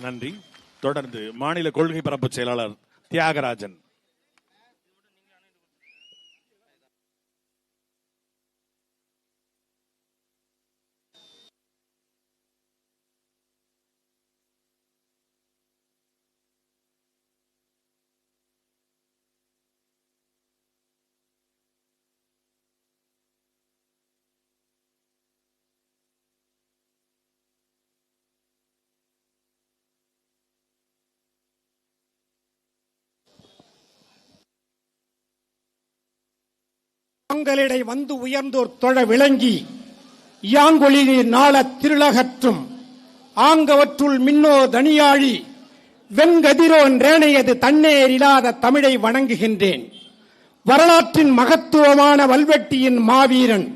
நன்றி. தொடர்ந்து மாநில கொள்கை பரப்பு செயலாளர் தியாகராஜன். தங்களிடை வந்து உயர்ந்தோர் தொழ விளங்கி யாங்கொழி நாள திருளகற்றும் ஆங்கவற்றுள் மின்னோ தனியாழி வெண்கதிரோன் ரேணையது தன்னேரில்லாத தமிழை வணங்குகின்றேன். வரலாற்றின் மகத்துவமான வல்வெட்டியின் மாவீரன்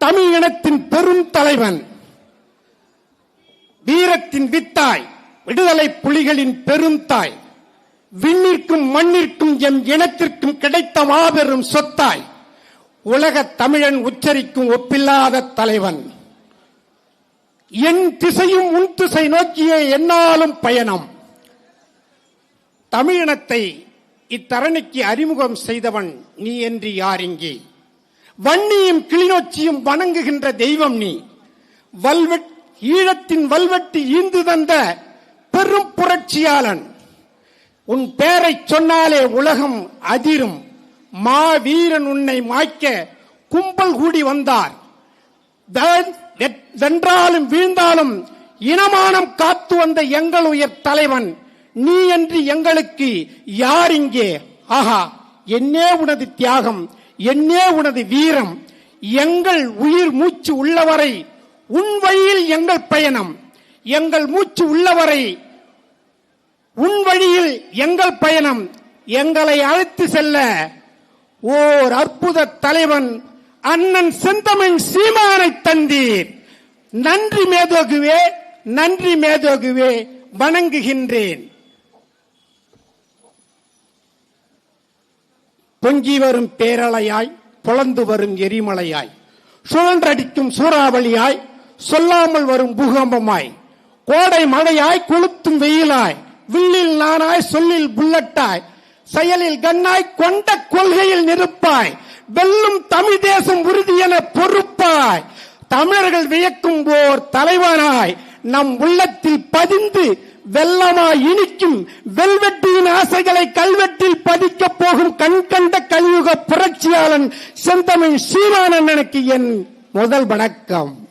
தமிழ் இனத்தின் பெரும் தலைவன் வீரத்தின் வித்தாய் விடுதலை புலிகளின் பெரும் தாய் விண்ணிற்கும் மண்ணிற்கும் எம் இனத்திற்கும் கிடைத்த மாபெரும் சொத்தாய் உலக தமிழன் உச்சரிக்கும் ஒப்பில்லாத தலைவன். என் திசையும் உன் திசை நோக்கிய என்னாலும் பயணம். தமிழினத்தை இத்தரணிக்கு அறிமுகம் செய்தவன் நீ என்று யார் இங்கே? வன்னியும் கிளிநொச்சியும் வணங்குகின்ற தெய்வம் நீ. வல்வெட் ஈழத்தின் வல்வெட்டு ஈந்து தந்த பெரும் புரட்சியாளன். உன் பெயரைச் சொன்னாலே உலகம் அதிரும். மாவீரன் உன்னை மாய்க்க கும்பல் கூடி வந்தார். வென்றாலும் வீழ்ந்தாலும் இனமானம் காத்து வந்த எங்கள் உயர் தலைவன் நீ என்று எங்களுக்கு யார் இங்கே? ஆஹா என்னே உனது தியாகம் என்னே உனது வீரம். எங்கள் உயிர் மூச்சு உள்ளவரை உன் வழியில் எங்கள் பயணம். எங்கள் மூச்சு உள்ளவரை உன் வழியில் எங்கள் பயணம். எங்களை அழைத்து செல்ல ஓர் அற்புத தலைவன் அண்ணன் செந்தமிழ் சீமானை தந்தீர். நன்றி மேதோகுவே நன்றி மேதோகுவே வணங்குகின்றேன். பொங்கி வரும் பேரலையாய் புலந்து வரும் எரிமலையாய் சுழன்றடிக்கும் சூறாவளியாய் சொல்லாமல் வரும் பூகம்பமாய் கோடை மழையாய் கொளுத்தும் வெயிலாய் வில்லில் நானாய் சொல்லில் புல்லட்டாய் செயலில் கண்ணாய் கொண்ட கொள்கையில் நெருப்பாய் வெல்லும் தமிழ் தேசம் உறுதி என பொறுப்பாய். தமிழர்கள் வியக்கும் ஓர் தலைவனாய். நம் உள்ளத்தில் பதிந்து வெள்ளமாய் இனிக்கும் வெல்வெட்டியின் ஆசைகளை கல்வெட்டில் பதிக்க போகும் கண் கண்ட கலியுக புரட்சியாளன் செந்தமிழ் சீமானண்ணனுக்கு என் முதல் வணக்கம்.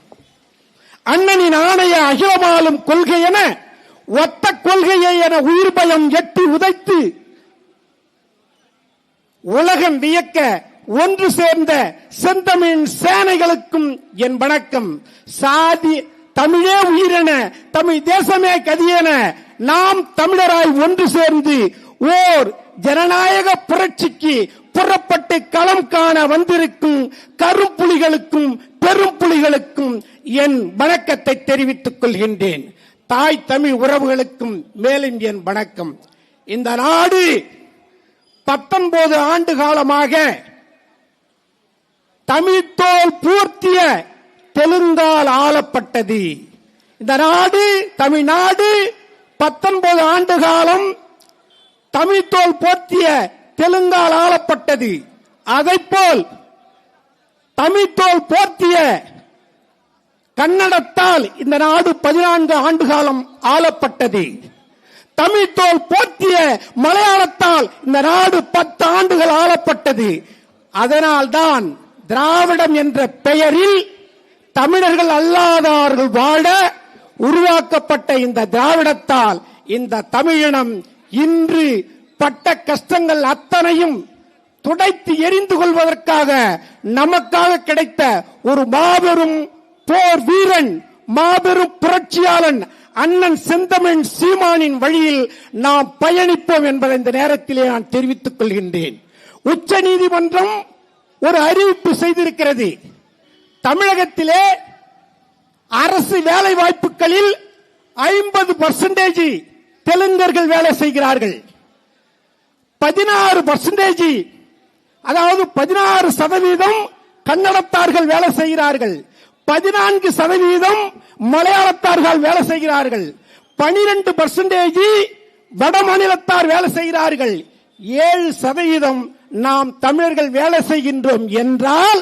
அண்ணனின் ஆணைய அகிலமாலும் கொள்கை என ஒத்த கொள்கையை என உயிர் பயம் எட்டி உதைத்து உலகம் வியக்க ஒன்று சேர்ந்த செந்தமிழ் சேனைகளுக்கும் என் வணக்கம். சாதி தமிழே உயிரென தமிழ் தேசமே கதியென நாம் தமிழராய் ஒன்று சேர்ந்து ஓர் ஜனநாயக புரட்சிக்கு புறப்பட்டு களம் காண வந்திருக்கும் கருப்புலிகளுக்கும் பெரும் புலிகளுக்கும் என் வணக்கத்தை தெரிவித்துக் கொள்கின்றேன். தாய் தமிழ் உறவுகளுக்கும் மேலும் என் வணக்கம். இந்த நாடு பத்தொன்பது ஆண்டு காலமாக தமிழ்த்தோல் பூர்த்திய தெலுங்கால் ஆளப்பட்டது. இந்த நாடு தமிழ்நாடு பத்தொன்பது ஆண்டு காலம் தமிழ்த்தோல் போர்த்திய தெலுங்கால் ஆளப்பட்டது. அதைப்போல் தமிழ்த்தோல் போர்த்திய கன்னடத்தால் இந்த நாடு பதினான்கு ஆண்டு காலம் ஆளப்பட்டது. தமிழ்த்தோல் போற்றிய மலையாளத்தால் இந்த நாடு பத்து ஆண்டுகள் ஆளப்பட்டது. அதனால்தான் திராவிடம் என்ற பெயரில் தமிழர்கள் அல்லாதவர்கள் வாழ உருவாக்கப்பட்ட இந்த திராவிடத்தால் இந்த தமிழினம் இன்று பட்ட கஷ்டங்கள் அத்தனையும் துடைத்து எரிந்து கொள்வதற்காக நமக்காக கிடைத்த ஒரு மாபெரும் போர் வீரன் மாபெரும் புரட்சியாளன் அண்ணன் செந்தமிழ் சீமானின் வழியில் நாம் பயணிப்போம் என்பதை இந்த நேரத்திலே நான் தெரிவித்துக் கொள்கின்றேன். உச்ச நீதிமன்றம் ஒரு அறிவிப்பு செய்திருக்கிறது. தமிழகத்திலே அரசு வேலை வாய்ப்புகளில் ஐம்பது பர்சன்டேஜ் தெலுங்கர்கள் வேலை செய்கிறார்கள். பதினாறு பர்சன்டேஜ் அதாவது பதினாறு சதவீதம் கன்னடத்தார்கள் வேலை செய்கிறார்கள். பதினான்கு சதவீதம் மலையாளத்தார்கள் வேலை செய்கிறார்கள். பனிரெண்டு பர்சன்டேஜ் வட மாநிலத்தார் வேலை செய்கிறார்கள். ஏழு சதவீதம் நாம் தமிழர்கள் வேலை செய்கின்றோம் என்றால்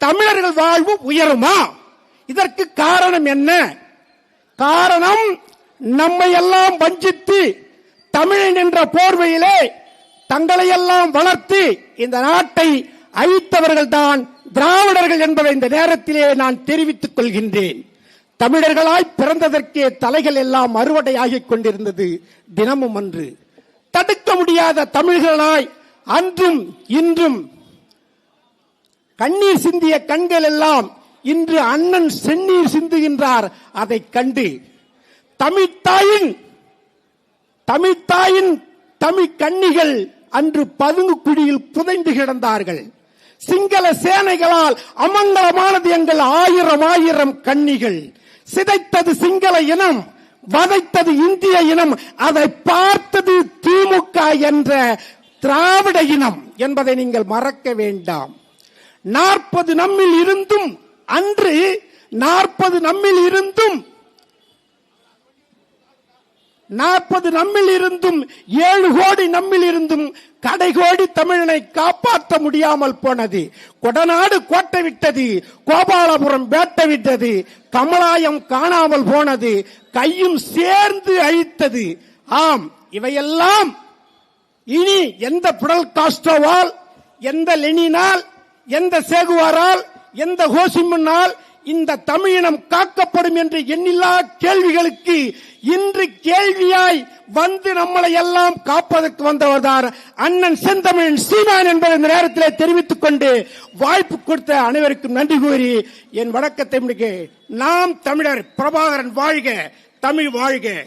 தமிழர்கள் வாழ்வு உயருமா? இதற்கு காரணம் என்ன? காரணம் நம்மை எல்லாம் வஞ்சித்து தமிழன் என்ற போர்வையிலே தங்களை எல்லாம் வளர்த்து இந்த நாட்டை அழித்தவர்கள்தான் திராவிடர்கள் என்பதை இந்த நேரத்திலே நான் தெரிவித்துக் கொள்கின்றேன். தமிழர்களாய் பிறந்ததற்கே தலைகள் எல்லாம் அறுவடையாகிக் கொண்டிருந்தது தினமும் அன்று. தடுக்க முடியாத தமிழர்களாய் அன்றும் இன்றும் கண்ணீர் சிந்திய கண்கள் எல்லாம் இன்று அண்ணன் செந்நீர் சிந்துகின்றார் அதை கண்டு. தமிழ்த்தாயின் தமிழ்த்தாயின் தமிழ் கன்னிகள் அன்று பதுங்கு குழியில் புதைந்து கிடந்தார்கள். சிங்கள சேனைகளால் அமங்கலமானது எங்கள் ஆயிரம் ஆயிரம் கன்னிகள் சிதைத்தது சிங்கள இனம் வதைத்தது இந்திய இனம் அதை பார்த்தது திமுக என்ற திராவிட இனம் என்பதை நீங்கள் மறக்க வேண்டாம். நாற்பது நம்மில் இருந்தும் அன்று நாற்பது நம்மில் இருந்தும் நாற்பது நம்மில் இருந்தும் ஏழு கோடி நம்மில் இருந்தும் கடை கோடி தமிழனை காப்பாற்ற முடியாமல் போனது. கொடநாடு கோட்டை விட்டது கோபாலபுரம் வேட்டை விட்டது கமலாயம் காணாமல் போனது கையும் சேர்ந்து அழித்தது. ஆம் இவையெல்லாம் இனி எந்த புடல் காஸ்டோவால் எந்த லெனினால் எந்த சேகுவாரால் எந்த ஹோசிமுன்னால் இந்த தமிழினம் காக்கப்படும் என்று எண்ணில்லா கேள்விகளுக்கு இன்று கேள்வியாய் வந்து நம்மளை எல்லாம் காப்பதற்கு வந்தவர்தான் அண்ணன் செந்தமிழன் சீமான் என்பதை இந்த நேரத்திலே தெரிவித்துக் கொண்டு வாய்ப்பு கொடுத்த அனைவருக்கும் நன்றி கூறி என் வணக்கத்தை முடிக்க நாம் தமிழர் பிரபாகரன் வாழ்க தமிழ் வாழ்க.